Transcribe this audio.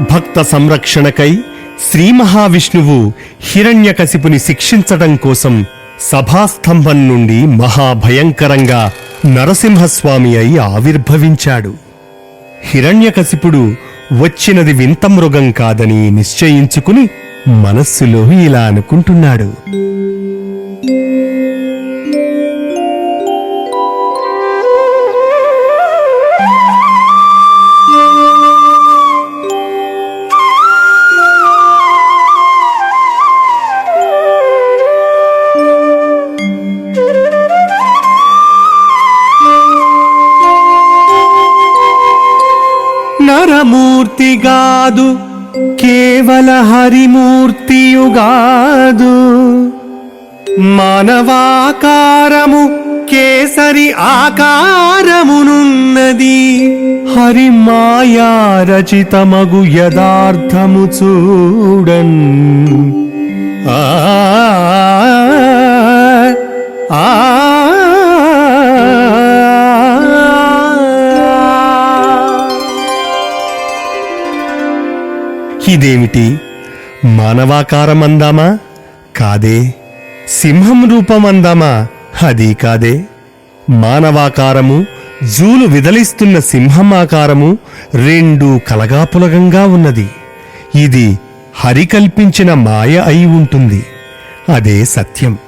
భక్త సంరక్షణకై శ్రీ మహావిష్ణువు హిరణ్యకశిపుని శిక్షించటం కోసం సభాస్తంభం నుండి మహాభయంకరంగా నరసింహస్వామి అయి ఆవిర్భవించాడు. హిరణ్యకశిపుడు వచ్చినది వింత మృగం కాదని నిశ్చయించుకుని మనస్సులో ఇలా అనుకుంటున్నాడు. పరమూర్తిగాదు కేవల హరిమూర్తియుగాదు మానవాకారము కేసరి ఆకారమునున్నది. హరి మాయా రచితమగు యదార్థము చూడన్. ఆ ఆ. ఇదేమిటి? మానవాకారం అందామా కాదే. సింహం రూపం అందామా అది కాదే. మానవాకారము జూలు విదలిస్తున్న సింహం ఆకారము రెండు కలగాపులగంగా ఉన్నది. ఇది హరి కల్పించిన మాయ అయి ఉంటుంది. అదే సత్యం.